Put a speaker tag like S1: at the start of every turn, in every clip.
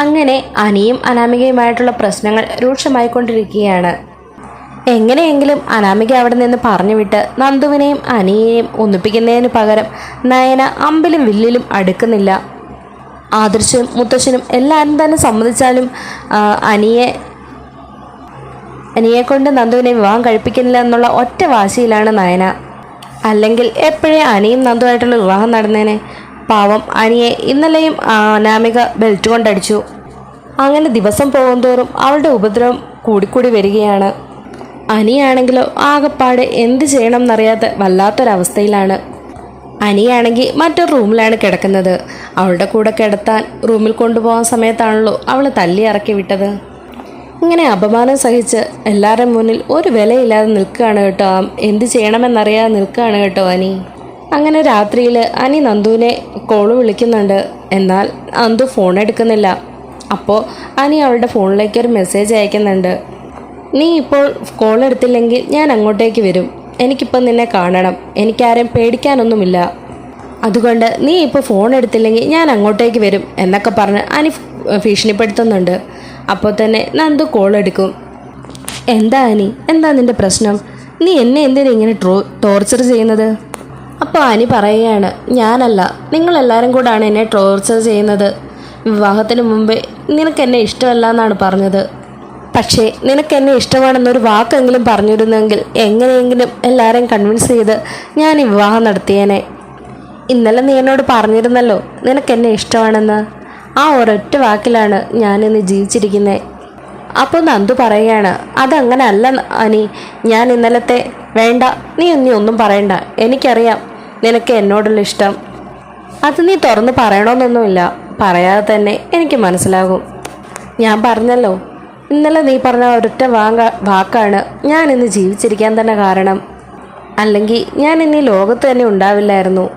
S1: അങ്ങനെ അനിയും അനാമികയുമായിട്ടുള്ള പ്രശ്നങ്ങൾ രൂക്ഷമായിക്കൊണ്ടിരിക്കുകയാണ്. എങ്ങനെയെങ്കിലും അനാമിക അവിടെ നിന്ന് പറഞ്ഞു വിട്ട് നന്ദുവിനെയും അനിയെയും ഒന്നിപ്പിക്കുന്നതിന് പകരം നയന അമ്പിലും വില്ലിലും അടുക്കുന്നില്ല. ആദർശനും മുത്തശ്ശനും എല്ലാവരും തന്നെ സമ്മതിച്ചാലും അനിയെ അനിയെ കൊണ്ട് നന്ദുവിനെ വിവാഹം കഴിപ്പിക്കുന്നില്ല എന്നുള്ള ഒറ്റ വാശിയിലാണ് നയന. അല്ലെങ്കിൽ എപ്പോഴേ അനിയും നന്ദുവായിട്ടുള്ള വിവാഹം നടന്നേനെ പാവം അനിയെ ഇന്നലെയും അനാമിക ബെൽറ്റ് കൊണ്ടടിച്ചു. അങ്ങനെ ദിവസം പോകുന്തോറും അവളുടെ ഉപദ്രവം കൂടിക്കൂടി വരികയാണ്. അനിയാണെങ്കിലോ ആകെപ്പാടെ എന്ത് ചെയ്യണം എന്നറിയാത്ത വല്ലാത്തൊരവസ്ഥയിലാണ്. അനിയാണെങ്കിൽ മറ്റൊരു റൂമിലാണ് കിടക്കുന്നത്. അവളുടെ കൂടെ കിടത്താൻ റൂമിൽ കൊണ്ടുപോകാൻ സമയത്താണല്ലോ അവൾ തല്ലി ഇറക്കി വിട്ടത്. ഇങ്ങനെ അപമാനം സഹിച്ച് എല്ലാവരുടെ മുന്നിൽ ഒരു വിലയില്ലാതെ നിൽക്കുകയാണ് കേട്ടോ. എന്ത് ചെയ്യണമെന്നറിയാതെ നിൽക്കുകയാണ് കേട്ടോ അനി. അങ്ങനെ രാത്രിയിൽ അനി നന്ദുവിനെ കോൾ വിളിക്കുന്നുണ്ട്. എന്നാൽ നന്ദു ഫോൺ എടുക്കുന്നില്ല. അപ്പോൾ അനി അവളുടെ ഫോണിലേക്ക് ഒരു മെസ്സേജ് അയക്കുന്നുണ്ട്. നീ ഇപ്പോൾ കോൾ എടുത്തില്ലെങ്കിൽ ഞാൻ അങ്ങോട്ടേക്ക് വരും. എനിക്കിപ്പോൾ നിന്നെ കാണണം. എനിക്കാരെയും പേടിക്കാനൊന്നുമില്ല. അതുകൊണ്ട് നീ ഇപ്പോൾ ഫോൺ എടുത്തില്ലെങ്കിൽ ഞാൻ അങ്ങോട്ടേക്ക് വരും എന്നൊക്കെ പറഞ്ഞ് അനി ഭീഷണിപ്പെടുത്തുന്നുണ്ട്. അപ്പോൾ തന്നെ നന്ദു കോൾ എടുക്കും. എന്താ അനി? എന്താ നിന്റെ പ്രശ്നം? നീ എന്നെ എന്തിനാ ഇങ്ങനെ ടോർച്ചർ ചെയ്യുന്നത്? അപ്പോൾ അനി പറയുകയാണ് ഞാനല്ല നിങ്ങളെല്ലാവരും കൂടാണ് എന്നെ ടോർച്ചർ ചെയ്യുന്നത്. വിവാഹത്തിന് മുമ്പേ നിനക്ക് എന്നെ ഇഷ്ടമല്ല എന്നാണ് പറഞ്ഞത്. പക്ഷേ നിനക്ക് എന്നെ ഇഷ്ടമാണെന്നൊരു വാക്കെങ്കിലും പറഞ്ഞിരുന്നെങ്കിൽ എങ്ങനെയെങ്കിലും എല്ലാവരെയും കൺവിൻസ് ചെയ്ത് ഞാൻ ഈ വിവാഹം നടത്തിയേനെ. ഇന്നലെ നീ എന്നോട് പറഞ്ഞിരുന്നല്ലോ നിനക്ക് എന്നെ ഇഷ്ടമാണെന്ന്. ആ ഒരൊറ്റ വാക്കിലാണ് ഞാനിന്ന് ജീവിച്ചിരിക്കുന്നത് അപ്പോൾ നന്ദു പറയുകയാണ് അതങ്ങനെ അല്ല അനി. ഞാൻ ഇന്നലത്തെ വേണ്ട നീ ഇനി ഒന്നും പറയണ്ട. എനിക്കറിയാം നിനക്ക് എന്നോടുള്ള ഇഷ്ടം. അത് നീ തുറന്ന് പറയണമെന്നൊന്നുമില്ല പറയാതെ തന്നെ എനിക്ക് മനസ്സിലാകും. ഞാൻ പറഞ്ഞല്ലോ. ഇന്നലെ നീ പറഞ്ഞ ഒരൊറ്റ വാങ്ക വാക്കാണ് ഞാൻ ഇന്ന് ജീവിച്ചിരിക്കാൻ തന്നെ കാരണം. അല്ലെങ്കിൽ ഞാൻ ഇന്ന് ഈ ലോകത്ത് തന്നെ ഉണ്ടാവില്ലായിരുന്നു.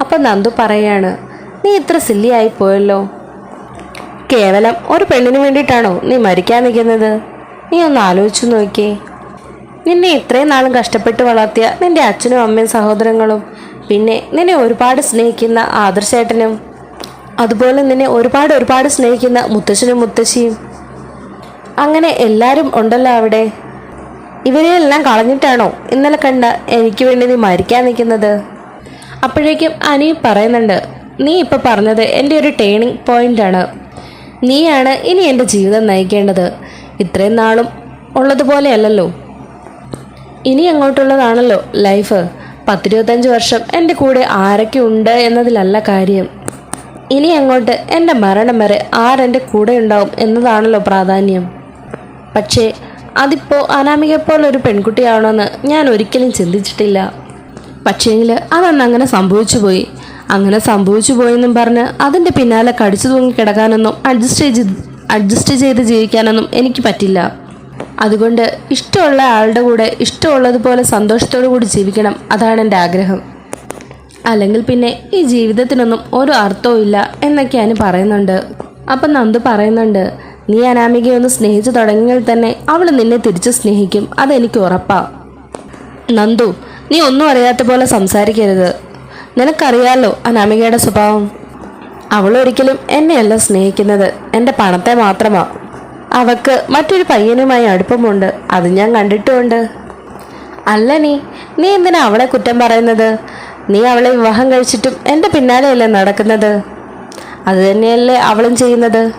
S1: അപ്പം നന്ദു പറയാണ് നീ ഇത്ര സില്ലിയായി പോയല്ലോ. കേവലം ഒരു പെണ്ണിന് വേണ്ടിയിട്ടാണോ നീ മരിക്കാൻ നിൽക്കുന്നത്? നീ ഒന്ന് ആലോചിച്ചു നോക്കിയേ. നിന്നെ ഇത്രയും നാളും കഷ്ടപ്പെട്ട് വളർത്തിയ നിന്റെ അച്ഛനും അമ്മയും സഹോദരങ്ങളും പിന്നെ നിന്നെ ഒരുപാട് സ്നേഹിക്കുന്ന ആദർശേട്ടനും അതുപോലെ നിന്നെ ഒരുപാട് ഒരുപാട് സ്നേഹിക്കുന്ന മുത്തശ്ശനും മുത്തശ്ശിയും. അങ്ങനെ എല്ലാവരും ഉണ്ടല്ലോ അവിടെ. ഇവരെയെല്ലാം കളഞ്ഞിട്ടാണോ ഇന്നലെ കണ്ട എനിക്ക് വേണ്ടി നീ മരിക്കാൻ നിൽക്കുന്നത്? അപ്പോഴേക്കും അനി പറയുന്നുണ്ട് നീ ഇപ്പോൾ പറഞ്ഞത് എന്റെ ഒരു ടേണിംഗ് പോയിന്റാണ് നീയാണ് ഇനി എന്റെ ജീവിതം നയിക്കേണ്ടത്. ഇത്രയും നാളും ഉള്ളതുപോലെയല്ലല്ലോ. ഇനി അങ്ങോട്ടുള്ളതാണല്ലോ ലൈഫ് പത്തിരുപത്തഞ്ച് വർഷം എന്റെ കൂടെ ആരൊക്കെ ഉണ്ട് എന്നതിലല്ല കാര്യം. ഇനി അങ്ങോട്ട് എന്റെ മരണം വരെ ആരെന്റെ കൂടെ ഉണ്ടാവും എന്നതാണല്ലോ പ്രാധാന്യം. പക്ഷേ അതിപ്പോൾ അനാമിക പോലൊരു പെൺകുട്ടിയാണോന്ന് ഞാൻ ഒരിക്കലും ചിന്തിച്ചിട്ടില്ല. പക്ഷേങ്കിൽ അതന്ന് അങ്ങനെ സംഭവിച്ചു പോയി. അങ്ങനെ സംഭവിച്ചു പോയെന്നും പറഞ്ഞ് അതിന്റെ പിന്നാലെ കടിച്ചു തൂങ്ങി കിടക്കാനൊന്നും അഡ്ജസ്റ്റ് ചെയ്ത് അഡ്ജസ്റ്റ് ചെയ്ത് ജീവിക്കാനൊന്നും എനിക്ക് പറ്റില്ല. അതുകൊണ്ട് ഇഷ്ടമുള്ള ആളുടെ കൂടെ ഇഷ്ടമുള്ളതുപോലെ സന്തോഷത്തോടു കൂടി ജീവിക്കണം. അതാണ് എന്റെ ആഗ്രഹം. അല്ലെങ്കിൽ പിന്നെ ഈ ജീവിതത്തിനൊന്നും ഒരു അർത്ഥവും ഇല്ല എന്നൊക്കെയാണ് പറയുന്നുണ്ട്. അപ്പം നന്ദു പറയുന്നുണ്ട് നീ അനാമികയെ ഒന്ന് സ്നേഹിച്ചു തുടങ്ങിയാൽ തന്നെ അവൾ നിന്നെ തിരിച്ചു സ്നേഹിക്കും. അതെനിക്ക് ഉറപ്പാണ് നന്ദു നീ ഒന്നും അറിയാത്ത പോലെ സംസാരിക്കരുത്. നിനക്കറിയാലോ അനാമികയുടെ സ്വഭാവം? അവളൊരിക്കലും എന്നെയല്ല സ്നേഹിക്കുന്നത്. എന്റെ പണത്തെ മാത്രമാ. അവക്ക് മറ്റൊരു പയ്യനുമായി അടുപ്പമുണ്ട്. അത് ഞാൻ കണ്ടിട്ടുമുണ്ട് അല്ല നീ. നീ എന്തിനാ അവളെ കുറ്റം പറയുന്നത്? നീ അവളെ വിവാഹം കഴിച്ചിട്ടും എന്റെ പിന്നാലെയല്ലേ നടക്കുന്നത്? അത് തന്നെയല്ലേ അവളും ചെയ്യുന്നത്?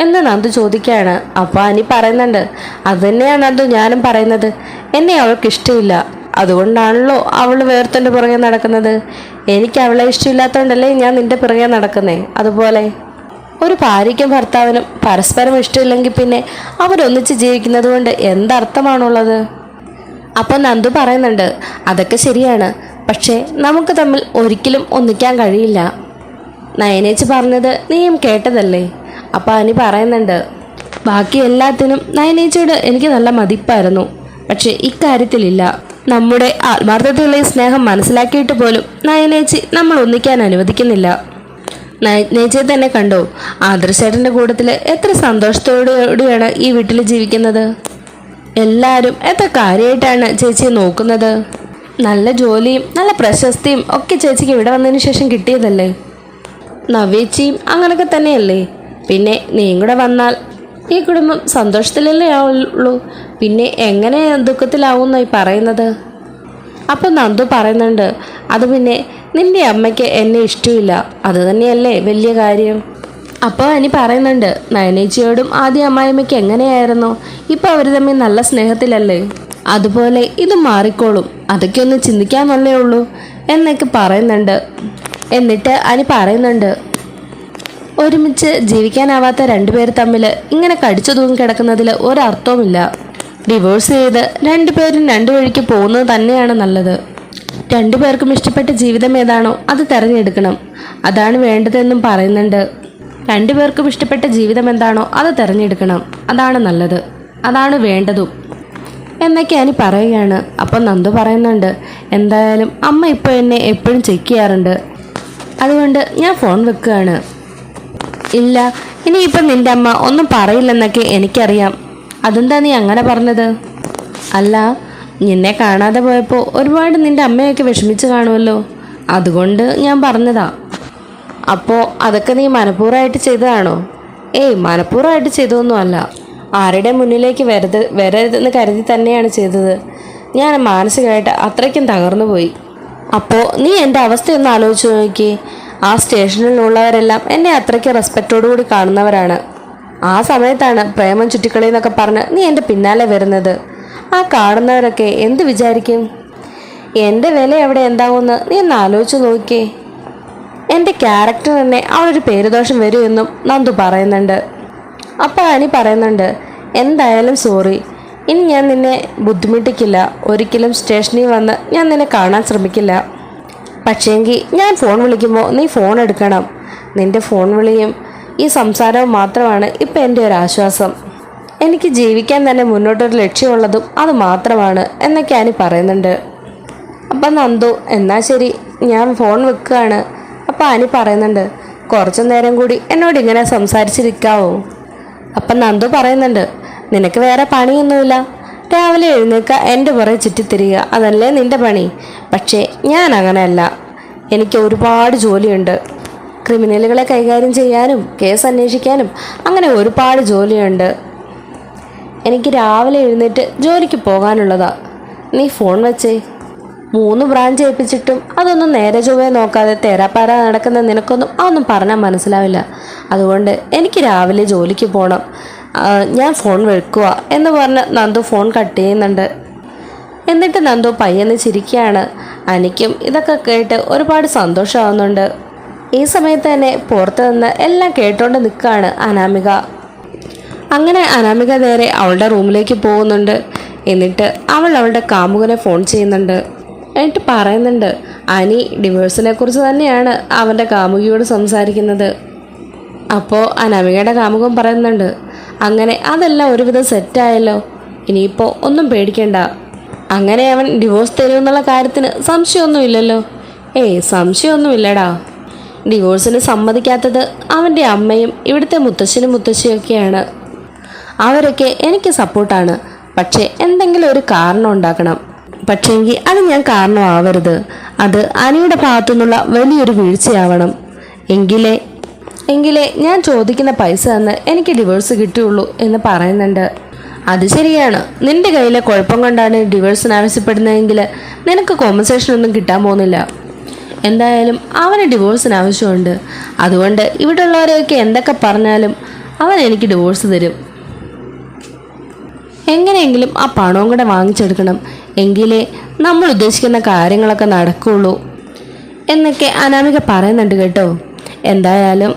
S1: എന്ന് നന്ദു ചോദിക്കുകയാണ്. അപ്പോൾ അനി പറയുന്നുണ്ട് അത് തന്നെയാണ് നന്ദു ഞാനും പറയുന്നത്. എന്നെ അവൾക്ക് ഇഷ്ടമില്ല. അതുകൊണ്ടാണല്ലോ അവൾ വേർത്തന്റെ പുറകെ നടക്കുന്നത്. എനിക്ക് അവളെ ഇഷ്ടമില്ലാത്തതുകൊണ്ടല്ലേ ഞാൻ നിന്റെ പുറകെ നടക്കുന്നേ? അതുപോലെ. ഒരു ഭാര്യയ്ക്കും ഭർത്താവിനും പരസ്പരം ഇഷ്ടമില്ലെങ്കിൽ പിന്നെ അവരൊന്നിച്ച് ജീവിക്കുന്നത് കൊണ്ട് എന്തർത്ഥമാണുള്ളത്? അപ്പോൾ നന്ദു പറയുന്നുണ്ട് അതൊക്കെ ശരിയാണ് പക്ഷേ നമുക്ക് തമ്മിൽ ഒരിക്കലും ഒന്നിക്കാൻ കഴിയില്ല. നയനേച്ച് പറഞ്ഞത് നീയും കേട്ടതല്ലേ? അപ്പോൾ അനി പറയുന്നുണ്ട് ബാക്കി എല്ലാത്തിനും നയനേച്ചിയോട് എനിക്ക് നല്ല മതിപ്പായിരുന്നു പക്ഷേ ഇക്കാര്യത്തിലില്ല. നമ്മുടെ ആത്മാർത്ഥതയുള്ള സ്നേഹം മനസ്സിലാക്കിയിട്ട് പോലും നയനേച്ചി നമ്മൾ ഒന്നിക്കാൻ അനുവദിക്കുന്നില്ല. നയനേച്ചിയെ തന്നെ കണ്ടോ? ആദർശേട്ടന്റെ കൂട്ടത്തിൽ എത്ര സന്തോഷത്തോടുകൂടിയാണ് ഈ വീട്ടിൽ ജീവിക്കുന്നത്? എല്ലാവരും എത്ര കാര്യമായിട്ടാണ് ചേച്ചിയെ നോക്കുന്നത്? നല്ല ജോലിയും നല്ല പ്രശസ്തിയും ഒക്കെ ചേച്ചിക്ക് ഇവിടെ വന്നതിന് ശേഷം കിട്ടിയതല്ലേ? നവേച്ചിയും അങ്ങനൊക്കെ തന്നെയല്ലേ? പിന്നെ നീയും കൂടെ വന്നാൽ ഈ കുടുംബം സന്തോഷത്തിലല്ലേ ആവുള്ളൂ? പിന്നെ എങ്ങനെ ദുഃഖത്തിലാവുന്നായി പറയുന്നത്? അപ്പം നന്ദു പറയുന്നുണ്ട് അത് പിന്നെ നിന്റെ അമ്മയ്ക്ക് എന്നെ ഇഷ്ടമില്ല. അത് തന്നെയല്ലേ വലിയ കാര്യം. അപ്പോൾ അനി പറയുന്നുണ്ട് നയനേച്ചിയോടും ആദ്യ അമ്മായിമ്മയ്ക്ക് എങ്ങനെയായിരുന്നു? ഇപ്പം അവർ തമ്മിൽ നല്ല സ്നേഹത്തിലല്ലേ? അതുപോലെ ഇത് മാറിക്കോളും. അതൊക്കെ ഒന്ന് ചിന്തിക്കാമെന്നല്ലേ ഉള്ളൂ. എന്നൊക്കെ പറയുന്നുണ്ട്. എന്നിട്ട് അനി പറയുന്നുണ്ട് ഒരുമിച്ച് ജീവിക്കാനാവാത്ത രണ്ടുപേർ തമ്മിൽ ഇങ്ങനെ കടിച്ചു തൂങ്ങി കിടക്കുന്നതിൽ ഒരർത്ഥവുമില്ല. ഡിവോഴ്സ് ചെയ്ത് രണ്ടുപേരും രണ്ടു വഴിക്ക് പോകുന്നത് തന്നെയാണ് നല്ലത്. രണ്ടുപേർക്കും ഇഷ്ടപ്പെട്ട ജീവിതം ഏതാണോ അത് തെരഞ്ഞെടുക്കണം. അതാണ് വേണ്ടതെന്നും പറയുന്നുണ്ട്. രണ്ടു പേർക്കും ഇഷ്ടപ്പെട്ട ജീവിതം എന്താണോ അത് തിരഞ്ഞെടുക്കണം. അതാണ് നല്ലത്. അതാണ് വേണ്ടതും. എന്നൊക്കെ അനി പറയുകയാണ്. അപ്പം നന്ദു പറയുന്നുണ്ട്. എന്തായാലും അമ്മ ഇപ്പോൾ എന്നെ എപ്പോഴും ചെക്ക് ചെയ്യാറുണ്ട്. അതുകൊണ്ട് ഞാൻ ഫോൺ വെക്കുകയാണ്. ഇല്ല ഇനിയിപ്പം നിന്റെ അമ്മ ഒന്നും പറയില്ലെന്നൊക്കെ എനിക്കറിയാം. അതെന്താ നീ അങ്ങനെ പറഞ്ഞത്? അല്ല നിന്നെ കാണാതെ പോയപ്പോൾ ഒരുപാട് നിന്റെ അമ്മയൊക്കെ വിഷമിച്ച് കാണുമല്ലോ. അതുകൊണ്ട് ഞാൻ പറഞ്ഞതാ. അപ്പോൾ അതൊക്കെ നീ മനഃപൂർവമായിട്ട് ചെയ്തതാണോ? ഏയ് മനഃപൂർവമായിട്ട് ചെയ്തതൊന്നും അല്ല ആരുടെ മുന്നിലേക്ക് വരത് വരരുതെന്ന് കരുതി തന്നെയാണ് ചെയ്തത്. ഞാൻ മാനസികമായിട്ട് അത്രയ്ക്കും തകർന്നു പോയി. അപ്പോൾ നീ എന്റെ അവസ്ഥയൊന്ന് ആലോചിച്ച് നോക്കി. ആ സ്റ്റേഷനിലുള്ളവരെല്ലാം എന്നെ അത്രയ്ക്ക് റെസ്പെക്റ്റോടുകൂടി കാണുന്നവരാണ്. ആ സമയത്താണ് പ്രേമം ചുറ്റിക്കളി എന്നൊക്കെ പറഞ്ഞ് നീ എന്റെ പിന്നാലെ വരുന്നത്. ആ കാണുന്നവരൊക്കെ എന്ത് വിചാരിക്കും? എന്റെ വില എവിടെ എന്താവുമെന്ന് നീ ഒന്ന് ആലോചിച്ച് നോക്കിയേ എന്റെ ക്യാരക്ടർ തന്നെ അവളൊരു പേരുദോഷം വരുമെന്നും നന്ദു പറയുന്നുണ്ട്. അപ്പോൾ അനി പറയുന്നുണ്ട്. എന്തായാലും സോറി. ഇനി ഞാൻ നിന്നെ ബുദ്ധിമുട്ടിക്കില്ല. ഒരിക്കലും സ്റ്റേഷനിൽ വന്ന് ഞാൻ നിന്നെ കാണാൻ ശ്രമിക്കില്ല. പക്ഷേങ്കിൽ ഞാൻ ഫോൺ വിളിക്കുമ്പോൾ നീ ഫോൺ എടുക്കണം. നിന്റെ ഫോൺ വിളിയും ഈ സംസാരവും മാത്രമാണ് ഇപ്പം എന്റെ ഒരു ആശ്വാസം. എനിക്ക് ജീവിക്കാൻ തന്നെ മുന്നോട്ടൊരു ലക്ഷ്യമുള്ളതും അത് മാത്രമാണ് എന്നൊക്കെ അനി പറയുന്നുണ്ട്. അപ്പം നന്ദു എന്നാൽ ശരി ഞാൻ ഫോൺ വെക്കുകയാണ് അപ്പം ആനി പറയുന്നുണ്ട് കുറച്ചു നേരം കൂടി എന്നോട് ഇങ്ങനെ സംസാരിച്ചിരിക്കാവോ. അപ്പം നന്ദു പറയുന്നുണ്ട് നിനക്ക് വേറെ പണിയൊന്നുമില്ല. രാവിലെ എഴുന്നേൽക്കുക എന്റെ പുറകെ ചുറ്റിത്തിരിയുക അതല്ലേ നിന്റെ പണി. പക്ഷേ ഞാൻ അങ്ങനെയല്ല. എനിക്ക് ഒരുപാട് ജോലിയുണ്ട്. ക്രിമിനലുകളെ കൈകാര്യം ചെയ്യാനും കേസ് അന്വേഷിക്കാനും അങ്ങനെ ഒരുപാട് ജോലിയുണ്ട്. എനിക്ക് രാവിലെ എഴുന്നേറ്റ് ജോലിക്ക് പോകാനുള്ളതാ. നീ ഫോൺ വെച്ചേ. മൂന്ന് ബ്രാഞ്ച് ഏൽപ്പിച്ചിട്ടും അതൊന്നും നേരെ ചൊവ്വേ നോക്കാതെ തേരാപ്പാര നടക്കുന്ന നിനക്കൊന്നും അതൊന്നും പറഞ്ഞാൽ മനസ്സിലാവില്ല. അതുകൊണ്ട് എനിക്ക് രാവിലെ ജോലിക്ക് പോകണം ഞാൻ ഫോൺ വെക്കുക എന്ന് പറഞ്ഞ് നന്ദു ഫോൺ കട്ട് ചെയ്യുന്നുണ്ട്. എന്നിട്ട് നന്ദു പയ്യെന്ന് ചിരിക്കുകയാണ്. അനിക്കും ഇതൊക്കെ കേട്ട് ഒരുപാട് സന്തോഷമാവുന്നുണ്ട്. ഈ സമയത്ത് തന്നെ പുറത്ത് നിന്ന് എല്ലാം കേട്ടോണ്ട് നിൽക്കുകയാണ് അനാമിക. അങ്ങനെ അനാമിക നേരെ അവളുടെ റൂമിലേക്ക് പോകുന്നുണ്ട്. എന്നിട്ട് അവൾ അവളുടെ കാമുകനെ ഫോൺ ചെയ്യുന്നുണ്ട്. എന്നിട്ട് പറയുന്നുണ്ട് അനി ഡിവോഴ്സിനെ കുറിച്ച് തന്നെയാണ് അവന്റെ കാമുകിയോട് സംസാരിക്കുന്നത്. അപ്പോൾ അനാമികയുടെ കാമുകൻ പറയുന്നുണ്ട് അങ്ങനെ അതെല്ലാം ഒരുവിധം സെറ്റായല്ലോ ഇനിയിപ്പോൾ ഒന്നും പേടിക്കണ്ട. അങ്ങനെ അവൻ ഡിവോഴ്സ് തരുമെന്നുള്ള കാര്യത്തിന് സംശയമൊന്നുമില്ലല്ലോ. ഏയ് സംശയമൊന്നുമില്ലടാ. ഡിവോഴ്സിന് സമ്മതിക്കാത്തത് അവന്റെ അമ്മയും ഇവിടുത്തെ മുത്തശ്ശനും മുത്തശ്ശിയൊക്കെയാണ്. അവരൊക്കെ എനിക്ക് സപ്പോർട്ടാണ്. പക്ഷേ എന്തെങ്കിലും ഒരു കാരണം ഉണ്ടാക്കണം. പക്ഷേങ്കിൽ അത് ഞാൻ കാരണമാവരുത്. അത് അനിയുടെ ഭാഗത്തുനിന്നുള്ള വലിയൊരു വീഴ്ചയാവണം. എങ്കിലേ എങ്കിലേ ഞാൻ ചോദിക്കുന്ന പൈസ തന്ന് എനിക്ക് ഡിവോഴ്സ് കിട്ടുകയുള്ളൂ എന്ന് പറയുന്നുണ്ട്. അത് ശരിയാണ്. നിന്റെ കയ്യിലെ കുഴപ്പം കൊണ്ടാണ് ഡിവോഴ്സിന് ആവശ്യപ്പെടുന്നതെങ്കിൽ നിനക്ക് കോമ്പൻസേഷൻ ഒന്നും കിട്ടാൻ പോകുന്നില്ല. എന്തായാലും അവന് ഡിവോഴ്സിന് ആവശ്യമുണ്ട്. അതുകൊണ്ട് ഇവിടെ ഉള്ളവരെയൊക്കെ എന്തൊക്കെ പറഞ്ഞാലും അവൻ എനിക്ക് ഡിവോഴ്സ് തരും. എങ്ങനെയെങ്കിലും ആ പണവും കൂടെ വാങ്ങിച്ചെടുക്കണം. എങ്കിലേ നമ്മൾ ഉദ്ദേശിക്കുന്ന കാര്യങ്ങളൊക്കെ നടക്കുകയുള്ളൂ എന്നൊക്കെ അനാമിക പറയുന്നുണ്ട് കേട്ടോ. എന്തായാലും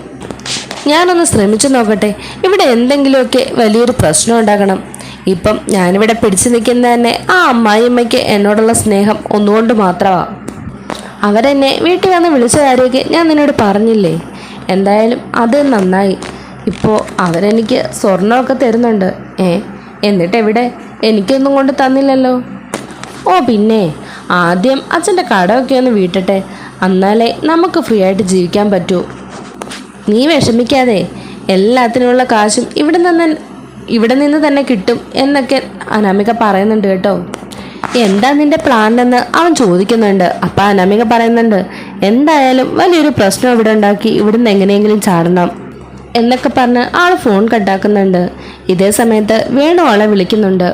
S1: ഞാനൊന്ന് ശ്രമിച്ചു നോക്കട്ടെ. ഇവിടെ എന്തെങ്കിലുമൊക്കെ വലിയൊരു പ്രശ്നം ഉണ്ടാകണം. ഇപ്പം ഞാനിവിടെ പിടിച്ചു നിൽക്കുന്ന തന്നെ ആ അമ്മായിയമ്മയ്ക്ക് എന്നോടുള്ള സ്നേഹം ഒന്നുകൊണ്ട് മാത്രമാണ് അവരെന്നെ വീട്ടിൽ വന്ന് വിളിച്ച കാര്യമൊക്കെ ഞാൻ നിന്നോട് പറഞ്ഞില്ലേ? എന്തായാലും അത് നന്നായി. ഇപ്പോൾ അവരെനിക്ക് സ്വർണമൊക്കെ തരുന്നുണ്ട്. ഏ? എന്നിട്ട് എവിടെ എനിക്കൊന്നും കൊണ്ട് തന്നില്ലല്ലോ. ഓ പിന്നെ. ആദ്യം അച്ഛന്റെ കടമൊക്കെ ഒന്ന് വീട്ടട്ടെ. എന്നാലേ നമുക്ക് ഫ്രീ ആയിട്ട് ജീവിക്കാൻ പറ്റൂ. നീ വിഷമിക്കാതെ. എല്ലാത്തിനുമുള്ള കാശും ഇവിടെ നിന്ന് ഇവിടെ നിന്ന് തന്നെ കിട്ടും എന്നൊക്കെ അനാമിക പറയുന്നുണ്ട് കേട്ടോ. എന്താ നിന്റെ പ്ലാൻ എന്ന് അവൻ ചോദിക്കുന്നുണ്ട്. അപ്പം അനാമിക പറയുന്നുണ്ട് എന്തായാലും വലിയൊരു പ്രശ്നം ഇവിടെ ഉണ്ടാക്കി ഇവിടുന്ന് എങ്ങനെയെങ്കിലും ചാടണം. എന്നൊക്കെ പറഞ്ഞ് ആൾ ഫോൺ കട്ടാക്കുന്നുണ്ട്. ഇതേ സമയത്ത് വേണു ആളെ വിളിക്കുന്നുണ്ട്.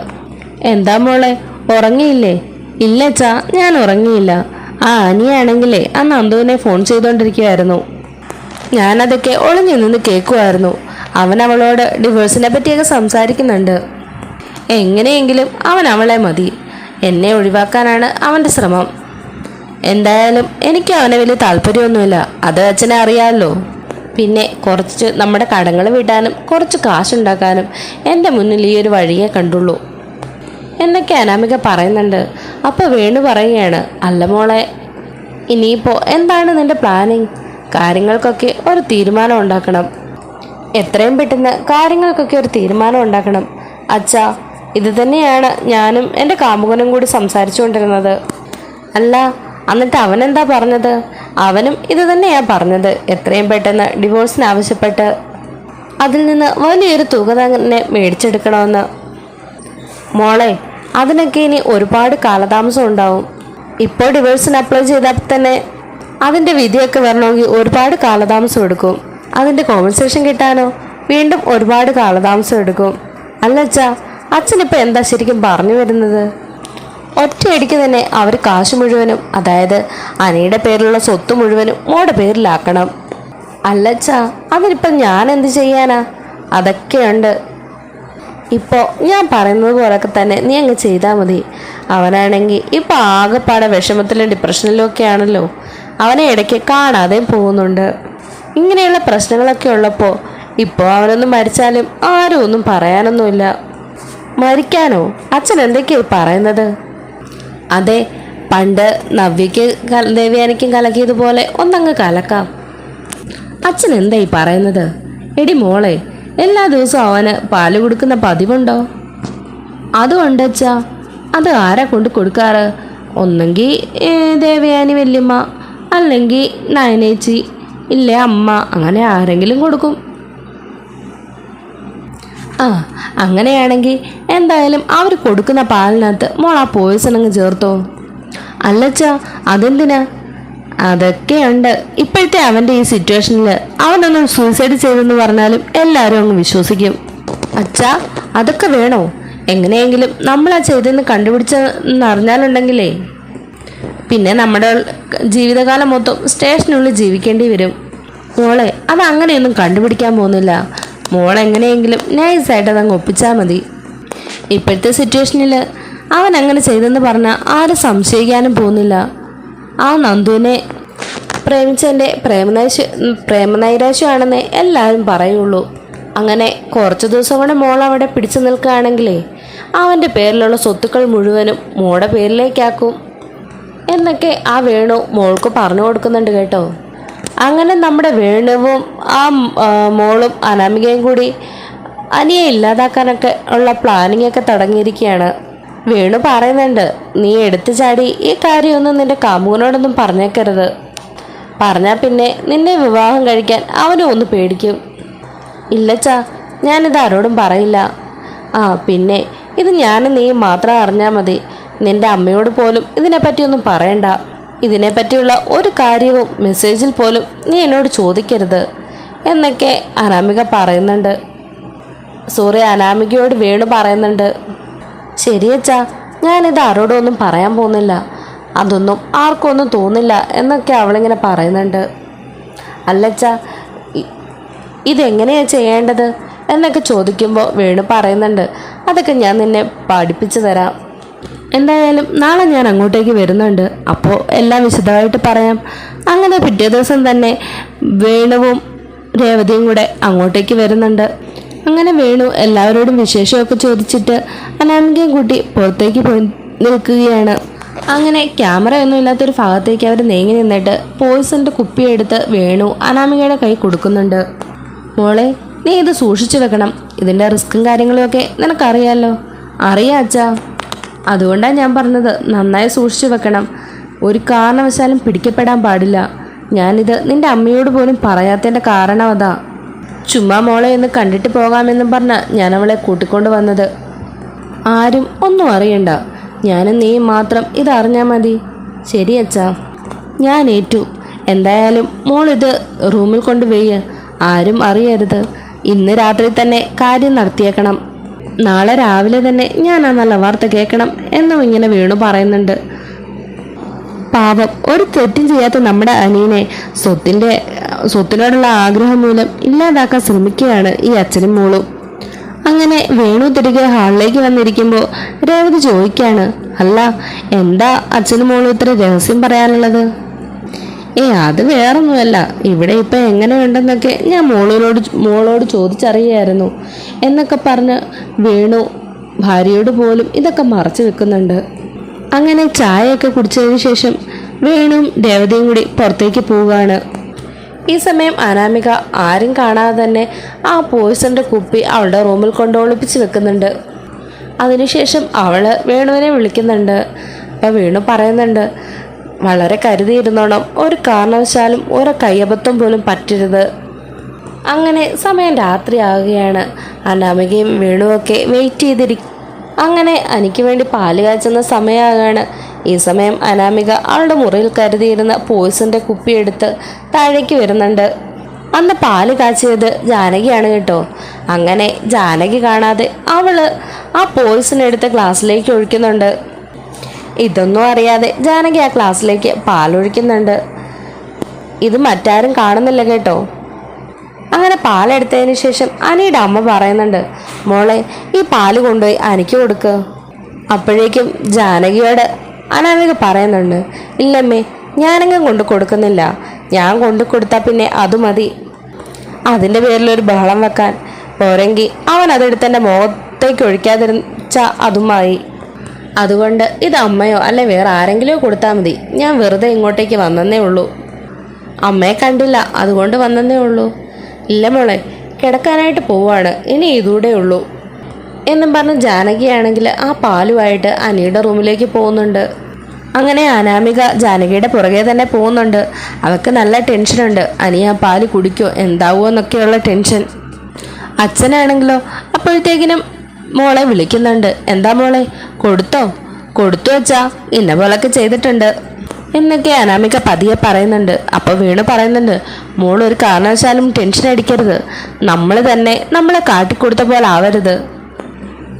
S1: എന്താ മോളെ ഉറങ്ങിയില്ലേ? ഇല്ല ചാ ഞാൻ ഉറങ്ങിയില്ല. ആ അനിയാണെങ്കിലേ ആ നന്ദുവിനെ ഫോൺ ചെയ്തുകൊണ്ടിരിക്കുകയായിരുന്നു ഞാനതൊക്കെ ഒളിഞ്ഞു നിന്ന് കേൾക്കുമായിരുന്നു അവൻ അവളോട് ഡിവോഴ്സിനെ പറ്റിയൊക്കെ സംസാരിക്കുന്നുണ്ട്. എങ്ങനെയെങ്കിലും അവൻ അവളെ മതി. എന്നെ ഒഴിവാക്കാനാണ് അവന്റെ ശ്രമം. എന്തായാലും എനിക്ക് അവനെ വലിയ താല്പര്യമൊന്നുമില്ല. അത് അച്ഛനെ അറിയാമല്ലോ പിന്നെ കുറച്ച് നമ്മുടെ കടങ്ങൾ വിടാനും കുറച്ച് കാശുണ്ടാക്കാനും എന്റെ മുന്നിൽ ഈ ഒരു വഴിയേ കണ്ടുള്ളൂ. എന്നൊക്കെ അനാമിക പറയുന്നുണ്ട്. അപ്പോൾ വേണു പറയുകയാണ് അല്ല മോളെ ഇനിയിപ്പോൾ എന്താണ് നിന്റെ പ്ലാനിങ്? കാര്യങ്ങൾക്കൊക്കെ ഒരു തീരുമാനം ഉണ്ടാക്കണം. എത്രയും പെട്ടെന്ന് കാര്യങ്ങൾക്കൊക്കെ ഒരു തീരുമാനം ഉണ്ടാക്കണം. അച്ഛാ ഇത് തന്നെയാണ് ഞാനും എന്റെ കാമുകനും കൂടി സംസാരിച്ചുകൊണ്ടിരുന്നത്. അല്ല എന്നിട്ട് അവൻ എന്താ പറഞ്ഞത്? അവനും ഇത് തന്നെയാ പറഞ്ഞത്. എത്രയും പെട്ടെന്ന് ഡിവോഴ്സിന് ആവശ്യപ്പെട്ട് അതിൽ നിന്ന് വലിയൊരു തുക തന്നെ മേടിച്ചെടുക്കണമെന്ന്. മോളെ അതിനൊക്കെ ഇനി ഒരുപാട് കാലതാമസം ഉണ്ടാവും. ഇപ്പോൾ ഡിവോഴ്സിന് അപ്ലൈ ചെയ്താൽ തന്നെ അതിന്റെ വിധിയൊക്കെ വരണമെങ്കിൽ ഒരുപാട് കാലതാമസം എടുക്കും. അതിന്റെ കോമ്പൻസേഷൻ കിട്ടാനോ? വീണ്ടും ഒരുപാട് കാലതാമസം എടുക്കും. അല്ലച്ചാ അച്ഛാ അച്ഛനിപ്പോൾ എന്താ ശരിക്കും പറഞ്ഞു വരുന്നത്? ഒറ്റയടിക്ക് തന്നെ അവർ കാശ് മുഴുവനും അതായത് അനയുടെ പേരിലുള്ള സ്വത്ത് മുഴുവനും മോടെ പേരിലാക്കണം. അല്ലച്ചാ അതിനിപ്പം ഞാൻ എന്ത് ചെയ്യാനാ? അതൊക്കെയുണ്ട്. ഇപ്പോൾ ഞാൻ പറയുന്നത് പോലൊക്കെ തന്നെ നീ അങ്ങ് ചെയ്താൽ മതി. അവനാണെങ്കിൽ ഇപ്പോൾ ആകെപ്പാടെ വിഷമത്തിലും ഡിപ്രഷനിലും ഒക്കെ ആണല്ലോ. അവനെ ഇടയ്ക്ക് കാണാതെ പോകുന്നുണ്ട്. ഇങ്ങനെയുള്ള പ്രശ്നങ്ങളൊക്കെ ഉള്ളപ്പോൾ ഇപ്പോൾ അവനൊന്നും മരിച്ചാലും ആരും ഒന്നും പറയാനൊന്നുമില്ല. മരിക്കാനോ? അച്ഛൻ എന്തൊക്കെയായി പറയുന്നത്? അതെ പണ്ട് നവ്യയ്ക്ക് ദേവ്യാനിക്കും കലക്കിയതുപോലെ ഒന്നങ്ങ് കലക്കാം. അച്ഛൻ എന്തായി പറയുന്നത്? എടി മോളെ എല്ലാ ദിവസവും അവന് പാൽ കൊടുക്കുന്ന പതിവുണ്ടോ? അതുകൊണ്ട് അച്ഛാ. അത് ആരാ കൊണ്ട് കൊടുക്കാറ്? ഒന്നെങ്കിൽ ദേവയാനി വല്യമ്മ അല്ലെങ്കിൽ നയനേച്ചി ഇല്ലേ അമ്മ അങ്ങനെ ആരെങ്കിലും കൊടുക്കും. ആ അങ്ങനെയാണെങ്കിൽ എന്തായാലും അവർ കൊടുക്കുന്ന പാലിനകത്ത് മോൾ ആ പോയിസൺ അങ്ങ് ചേർത്തോ? അല്ലച്ചാ അതെന്തിനാ? അതൊക്കെയുണ്ട്. ഇപ്പോഴത്തെ അവന്റെ ഈ സിറ്റുവേഷനിൽ അവനൊന്നും സൂയിസൈഡ് ചെയ്തെന്ന് പറഞ്ഞാലും എല്ലാവരും അങ്ങ് വിശ്വസിക്കും. അച്ഛാ അതൊക്കെ വേണോ? എങ്ങനെയെങ്കിലും നമ്മൾ ആ ചെയ്തെന്ന് കണ്ടുപിടിച്ചെന്ന് അറിഞ്ഞാലുണ്ടെങ്കിലേ. പിന്നെ നമ്മുടെ ജീവിതകാലം മൊത്തം സ്റ്റേഷനുള്ളിൽ ജീവിക്കേണ്ടി വരും. മോളെ അത് അങ്ങനെയൊന്നും കണ്ടുപിടിക്കാൻ പോകുന്നില്ല. മോൾ എങ്ങനെയെങ്കിലും നൈസായിട്ട് അതങ്ങ് ഒപ്പിച്ചാൽ മതി. ഇപ്പോഴത്തെ സിറ്റുവേഷനിൽ അവൻ അങ്ങനെ ചെയ്തെന്ന് പറഞ്ഞാൽ ആരും സംശയിക്കാനും പോകുന്നില്ല. ആ നന്ദുവിനെ പ്രേമിച്ചതിന്റെ പ്രേമനൈശ പ്രേമനൈരാശ്യമാണെന്നേ എല്ലാവരും പറയുള്ളൂ. അങ്ങനെ കുറച്ച് ദിവസം കൊണ്ട് മോൾ അവിടെ പിടിച്ചു നിൽക്കുകയാണെങ്കിലേ അവന്റെ പേരിലുള്ള സ്വത്തുക്കൾ മുഴുവനും മോളുടെ പേരിലേക്കാക്കും. എന്നൊക്കെ ആ വേണു മോൾക്ക് പറഞ്ഞു കൊടുക്കുന്നുണ്ട് കേട്ടോ. അങ്ങനെ നമ്മുടെ വേണുവും ആ മോളും അനാമികയും കൂടി അനിയെ ഇല്ലാതാക്കാനൊക്കെ ഉള്ള പ്ലാനിങ് ഒക്കെ തുടങ്ങിയിരിക്കുകയാണ്. വേണു പറയുന്നുണ്ട് നീ എടുത്തു ചാടി ഈ കാര്യമൊന്നും നിന്റെ കാമുകനോടൊന്നും പറഞ്ഞേക്കരുത്. പറഞ്ഞാൽ പിന്നെ നിന്നെ വിവാഹം കഴിക്കാൻ അവനും ഒന്ന് പേടിക്കും. ഇല്ലച്ചാ ഞാനിത് ആരോടും പറയില്ല. ആ പിന്നെ ഇത് ഞാനും നീ മാത്രം അറിഞ്ഞാൽ മതി. നിന്റെ അമ്മയോട് പോലും ഇതിനെപ്പറ്റിയൊന്നും പറയണ്ട. ഇതിനെപ്പറ്റിയുള്ള ഒരു കാര്യവും മെസ്സേജിൽ പോലും നീ എന്നോട് ചോദിക്കരുത് എന്നൊക്കെ അനാമിക പറയുന്നുണ്ട്. സോറി അനാമികയോട് വേണു പറയുന്നുണ്ട്. ശരിയച്ചാ ഞാനിത് ആരോടൊന്നും പറയാൻ പോകുന്നില്ല. അതൊന്നും ആർക്കൊന്നും തോന്നില്ല എന്നൊക്കെ അവളിങ്ങനെ പറയുന്നുണ്ട്. അല്ലച്ച ഇതെങ്ങനെയാണ് ഇതെങ്ങനെയാ ചെയ്യേണ്ടത് എന്നൊക്കെ ചോദിക്കുമ്പോൾ വേണു പറയുന്നുണ്ട്. അതൊക്കെ ഞാൻ നിന്നെ പഠിപ്പിച്ചു തരാം. എന്തായാലും നാളെ ഞാൻ അങ്ങോട്ടേക്ക് വരുന്നുണ്ട്. അപ്പോൾ എല്ലാം വിശദമായിട്ട് പറയാം. അങ്ങനെ പിറ്റേ ദിവസം തന്നെ വേണുവും രേവതിയും കൂടെ അങ്ങോട്ടേക്ക് വരുന്നുണ്ട്. അങ്ങനെ വേണു എല്ലാവരോടും വിശേഷമൊക്കെ ചോദിച്ചിട്ട് അനാമികയും കൂട്ടി പുറത്തേക്ക് പോയി നിൽക്കുകയാണ്. അങ്ങനെ ക്യാമറ ഒന്നും ഇല്ലാത്തൊരു ഭാഗത്തേക്ക് അവർ നീങ്ങി നിന്നിട്ട് പോയിസന്റെ കുപ്പിയെടുത്ത് വേണു അനാമികയുടെ കൈ കൊടുക്കുന്നുണ്ട്. മോളെ നീ ഇത് സൂക്ഷിച്ചു വെക്കണം. ഇതിന്റെ റിസ്ക്കും കാര്യങ്ങളും ഒക്കെ നിനക്കറിയാലോ. അറിയാ അച്ഛാ. അതുകൊണ്ടാണ് ഞാൻ പറഞ്ഞത് നന്നായി സൂക്ഷിച്ചു വെക്കണം. ഒരു കാരണവശാലും പിടിക്കപ്പെടാൻ പാടില്ല. ഞാനിത് നിന്റെ അമ്മയോട് പോലും പറയാത്തതിന്റെ കാരണം അതാ. ചുമ്മാ മോളെ ഒന്ന് കണ്ടിട്ട് പോകാമെന്നും പറഞ്ഞ ഞാൻ അവളെ കൂട്ടിക്കൊണ്ട് വന്നത്. ആരും ഒന്നും അറിയണ്ട. ഞാനും നീ മാത്രം ഇതറിഞ്ഞാൽ മതി. ശരി അച്ഛാ. ഞാൻ ഏറ്റു. എന്തായാലും മോളിത് റൂമിൽ കൊണ്ടുപോയി ആരും അറിയരുത്. ഇന്ന് രാത്രി തന്നെ കാര്യം നടത്തിയേക്കണം. നാളെ രാവിലെ തന്നെ ഞാൻ ആ നല്ല വാർത്ത കേൾക്കണം എന്നും ഇങ്ങനെ വീണു പറയുന്നുണ്ട്. പാവം ഒരു തെറ്റും ചെയ്യാത്ത നമ്മുടെ അനിയനെ സ്വത്തിന്റെ സ്വത്തിനോടുള്ള ആഗ്രഹം മൂലം ഇല്ലാതാക്കാൻ ശ്രമിക്കുകയാണ് ഈ അച്ഛനും മോളും. അങ്ങനെ വേണു തിരികെ ഹാളിലേക്ക് വന്നിരിക്കുമ്പോൾ രേവതി ചോദിക്കാണ് അല്ല എന്താ അച്ഛനും മോളും ഇത്ര രഹസ്യം പറയാനുള്ളത്? ഏ അത് വേറൊന്നുമല്ല. ഇവിടെ ഇപ്പം എങ്ങനെയുണ്ടെന്നൊക്കെ ഞാൻ മോളോട് മോളോട് ചോദിച്ചറിയായിരുന്നു. എന്നൊക്കെ പറഞ്ഞ് വേണു. ഭാര്യയോട് പോലും ഇതൊക്കെ മറച്ചു വെക്കുന്നുണ്ട്. അങ്ങനെ ചായയൊക്കെ കുടിച്ചതിന് ശേഷം വേണും രേവതിയും കൂടി പുറത്തേക്ക് പോവുകയാണ്. ഈ സമയം അനാമിക ആരും കാണാതെ തന്നെ ആ പോയ്സന്റെ കുപ്പി അവളുടെ റൂമിൽ കൊണ്ട് ഒളിപ്പിച്ച് വെക്കുന്നുണ്ട്. അതിനുശേഷം അവൾ വേണുവിനെ വിളിക്കുന്നുണ്ട്. അപ്പം വേണു പറയുന്നുണ്ട് വളരെ കരുതിയിരുന്നോണം ഒരു കാരണവശാലും ഒരു കയ്യബദ്ധം പോലും പറ്റരുത്. അങ്ങനെ സമയം രാത്രിയാകുകയാണ് അനാമികയും വേണുവൊക്കെ വെയിറ്റ് ചെയ്തിരിക്കും അങ്ങനെ എനിക്ക് വേണ്ടി പാൽ കാച്ചുന്ന സമയമാകാണ്. ഈ സമയം അനാമിക അവളുടെ മുറിയിൽ കരുതിയിരുന്ന പോയിസന്റെ കുപ്പിയെടുത്ത് താഴേക്ക് വരുന്നുണ്ട്. അന്ന് പാൽ കാച്ചിയത് ജാനകിയാണ് കേട്ടോ. അങ്ങനെ ജാനകി കാണാതെ അവൾ ആ പോയിസൺ എടുത്ത് ഗ്ലാസ്സിലേക്ക് ഒഴിക്കുന്നുണ്ട്. ഇതൊന്നും അറിയാതെ ജാനകി ആ ക്ലാസ്സിലേക്ക് പാലൊഴിക്കുന്നുണ്ട്. ഇത് മറ്റാരും കാണുന്നില്ല കേട്ടോ. അങ്ങനെ പാലെടുത്തതിന് ശേഷം അനിയുടെ അമ്മ പറയുന്നുണ്ട് മോളെ ഈ പാൽ കൊണ്ടുപോയി അനിക്ക് കൊടുക്ക്. അപ്പോഴേക്കും ജാനകിയോട് അനാമിക പറയുന്നുണ്ട് ഇല്ലമ്മേ ഞാനങ്ങ് കൊണ്ട് കൊടുക്കുന്നില്ല. ഞാൻ കൊണ്ടു കൊടുത്താൽ പിന്നെ അത് മതി. അതിന്റെ പേരിലൊരു ബഹളം വെക്കാൻ പോരെങ്കിൽ അവൻ അതെടുത്ത് എന്റെ മുഖത്തേക്ക് ഒഴിക്കാതിരിച്ച അതുമായി. അതുകൊണ്ട് ഇത് അമ്മയോ അല്ലെ വേറെ ആരെങ്കിലും കൊടുത്താൽ മതി. ഞാൻ വെറുതെ ഇങ്ങോട്ടേക്ക് വന്നതേ ഉള്ളൂ. അമ്മയെ കണ്ടില്ല അതുകൊണ്ട് വന്നതേ ഉള്ളൂ. ഇല്ല മോളെ കിടക്കാനായിട്ട് പോവാണ് ഇനി ഇതൂടെ ഉള്ളൂ. എന്നും പറഞ്ഞ് ജാനകിയാണെങ്കിൽ ആ പാലുമായിട്ട് അനിയുടെ റൂമിലേക്ക് പോകുന്നുണ്ട്. അങ്ങനെ അനാമിക ജാനകിയുടെ പുറകെ തന്നെ പോകുന്നുണ്ട്. അവൾക്ക് നല്ല ടെൻഷനുണ്ട് അനി ആ പാൽ കുടിക്കോ എന്താവോ എന്നൊക്കെയുള്ള ടെൻഷൻ അച്ഛനാണെങ്കിലോ അപ്പോഴത്തേക്കിനും മോളെ വിളിക്കുന്നുണ്ട്. എന്താ മോളെ? കൊടുത്തോ? കൊടുത്തു വച്ചാ ഇന്ന പോലൊക്കെ ചെയ്തിട്ടുണ്ട്. എന്നൊക്കെ അനാമിക പതിയെ പറയുന്നുണ്ട്. അപ്പോൾ വീണു പറയുന്നുണ്ട് മോൾ ഒരു കാരണവശാലും ടെൻഷൻ അടിക്കരുത്. നമ്മൾ തന്നെ നമ്മളെ കാട്ടിക്കൊടുത്ത പോലെ ആവരുത്.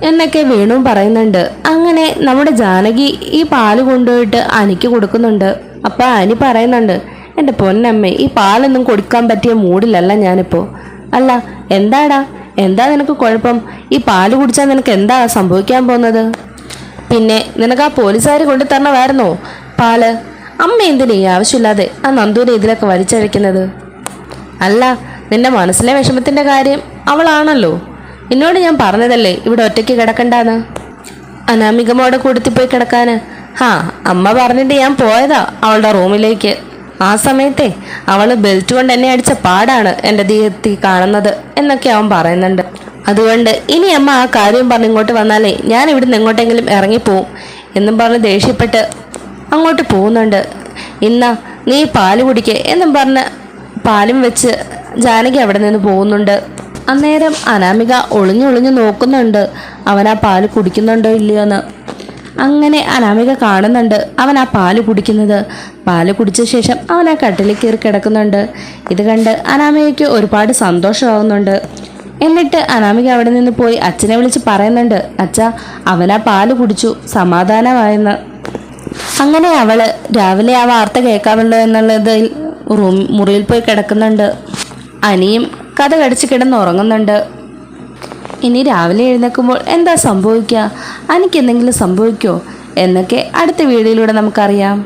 S1: എന്നൊക്കെ വീണു പറയുന്നുണ്ട്. അങ്ങനെ നമ്മുടെ ജാനകി ഈ പാൽ കൊണ്ടുപോയിട്ട് അനിക്ക് കൊടുക്കുന്നുണ്ട്. അപ്പോൾ അനി പറയുന്നുണ്ട് എന്റെ പൊന്നമ്മേ ഈ പാലൊന്നും കൊടുക്കാൻ പറ്റിയ മൂഡിലല്ല ഞാനിപ്പോൾ അല്ല എന്താടാ? എന്താ നിനക്ക് കുഴപ്പം? ഈ പാൽ കുടിച്ചാൽ നിനക്ക് എന്താ സംഭവിക്കാൻ പോകുന്നത്? പിന്നെ നിനക്ക് ആ പോലീസുകാർ കൊണ്ടു തരണമായിരുന്നോ പാൽ? അമ്മ എന്തിനാ ഈ ആവശ്യമില്ലാതെ ആ നന്ദുവിനെ ഇതിലൊക്കെ വലിച്ചഴിക്കുന്നത് അല്ല നിന്റെ മനസ്സിലെ വിഷമത്തിന്റെ കാര്യം അവളാണല്ലോ. എന്നോട് ഞാൻ പറഞ്ഞതല്ലേ ഇവിടെ ഒറ്റയ്ക്ക് കിടക്കണ്ടാന്ന്? അനാമികമോടെ കൂടത്തി പോയി ഹാ അമ്മ പറഞ്ഞിട്ട് ഞാൻ പോയതാ അവളുടെ റൂമിലേക്ക്. ആ സമയത്തെ അവൾ ബെൽറ്റ് കൊണ്ട് എന്നെ അടിച്ച പാടാണ് എന്റെ ദേഹത്തിൽ കാണുന്നത് എന്നൊക്കെ അവൻ പറയുന്നുണ്ട്. അതുകൊണ്ട് ഇനി അമ്മ ആ കാര്യം പറഞ്ഞ് ഇങ്ങോട്ട് വന്നാലേ ഞാൻ ഇവിടുന്ന് എങ്ങോട്ടെങ്കിലും ഇറങ്ങിപ്പോവും എന്നും പറഞ്ഞ് ദേഷ്യപ്പെട്ട് അങ്ങോട്ട് പോകുന്നുണ്ട്. ഇന്ന നീ പാൽ കുടിക്കേ എന്നും പറഞ്ഞ് പാലും വെച്ച് ജാനകി അവിടെ നിന്ന് പോകുന്നുണ്ട്. അന്നേരം അനാമിക ഒളിഞ്ഞൊളിഞ്ഞു നോക്കുന്നുണ്ട്. അവൻ ആ പാൽ കുടിക്കുന്നുണ്ടോ ഇല്ലയോ എന്ന് അങ്ങനെ അനാമിക കാണുന്നുണ്ട്. അവൻ ആ പാൽ കുടിക്കുന്നത്. പാൽ കുടിച്ച ശേഷം അവൻ ആ കട്ടിലിൽ കയറി കിടക്കുന്നുണ്ട്. ഇത് കണ്ട് അനാമികയ്ക്ക് ഒരുപാട് സന്തോഷമാവുന്നുണ്ട്. എന്നിട്ട് അനാമിക അവിടെ നിന്ന് പോയി അച്ഛനെ വിളിച്ച് പറയുന്നുണ്ട്. അച്ഛ അവൻ ആ പാൽ കുടിച്ചു. സമാധാനമായെന്ന്. അങ്ങനെ അവൾ രാവിലെ ആ വാർത്ത കേൾക്കാമല്ലോ എന്നുള്ളതിൽ റൂം മുറിയിൽ പോയി കിടക്കുന്നുണ്ട്. അനിയും കഥ കടിച്ച് കിടന്നുറങ്ങുന്നുണ്ട് ഇനി രാവിലെ എഴുന്നേൽക്കുമ്പോൾ എന്താ സംഭവിക്കുക? എനിക്കെന്തെങ്കിലും സംഭവിക്കുമോ എന്നൊക്കെ അടുത്ത വീഡിയോയിലൂടെ നമുക്കറിയാം.